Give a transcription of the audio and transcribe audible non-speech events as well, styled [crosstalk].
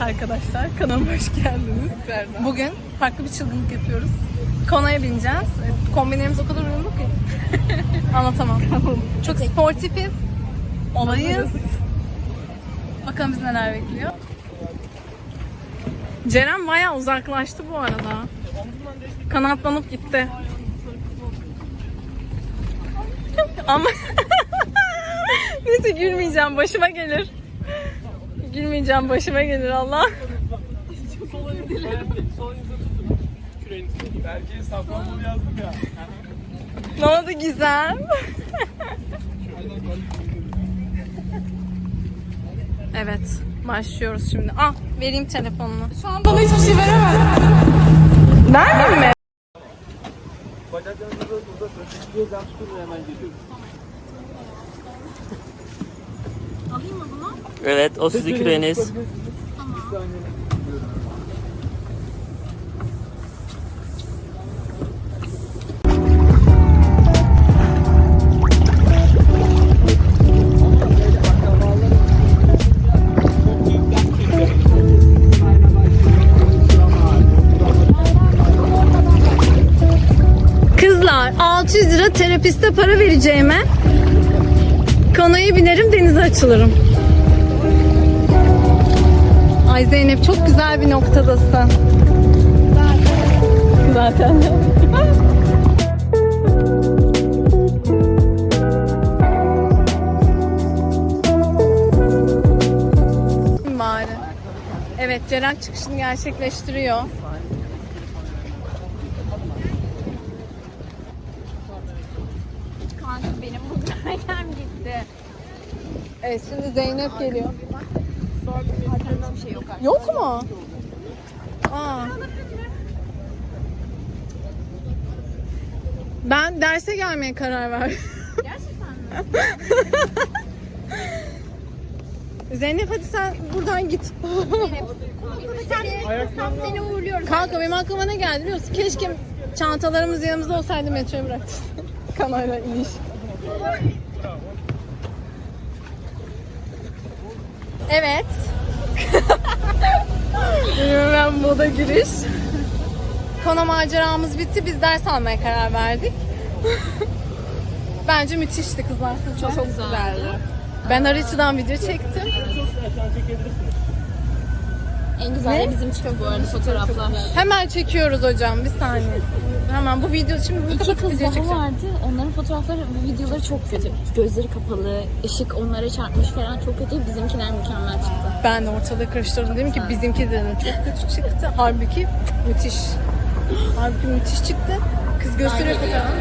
arkadaşlar. Kanalıma hoş geldiniz. Bugün farklı bir çılgınlık yapıyoruz. Kono'ya bineceğiz. Evet, Kombinlerimiz o kadar uyumlu ki. [laughs] Anlatamam. Çok sportifiz. Olayız. Bakalım bizi neler bekliyor. Ceren bayağı uzaklaştı bu arada. Kanatlanıp gitti. Ama [laughs] neyse gülmeyeceğim başıma gelir. Gülmeyeceğim başıma gelir Allah. Belki Safranbolu yazdım ya. Ne oldu Gizem? evet başlıyoruz şimdi. Ah vereyim telefonunu. Şu an bana hiçbir şey veremezsin. Vermeyeyim mi? Bacaklarınızı uzatın. Tutun hemen geliyorum. Evet, o sizin küreniz. Kızlar 600 lira terapiste para vereceğime kanoya binerim denize açılırım. Ay Zeynep çok güzel bir noktadasın. Zaten. Bari. Evet Ceren çıkışını gerçekleştiriyor. Kanka benim muhtemelen gitti. Evet şimdi Zeynep geliyor. Hiçbir şey yok artık. Yok mu? Aa. Ben derse gelmeye karar verdim. Gerçekten mi? [laughs] Zeynep hadi sen buradan git. [laughs] Sen, sen seni uğurluyorum. Kanka benim aklıma ne geldi biliyor musun? Keşke çantalarımız yanımızda olsaydı metroya bıraktık. [laughs] Kanayla iniş. Evet. Ben moda giriş. Kona maceramız bitti. Biz ders almaya karar verdik. [laughs] Bence müthişti kızlar. Çok, çok güzeldi. Ben Arıçı'dan video çektim. En güzel de bizim çıkıyor bu arada fotoğraflar. Hemen çekiyoruz hocam. Bir saniye. Hemen bu video şimdi bu İki kız daha çekeceğim. vardı. Onların fotoğrafları ve videoları çok kötü. Gözleri kapalı, ışık onlara çarpmış falan çok kötü. Bizimkiler mükemmel çıktı. Ben de ortalığı karıştırdım. Dedim ki bizimki dedim çok kötü çıktı. Halbuki müthiş. Halbuki müthiş çıktı. Kız gösteriyor fotoğrafı.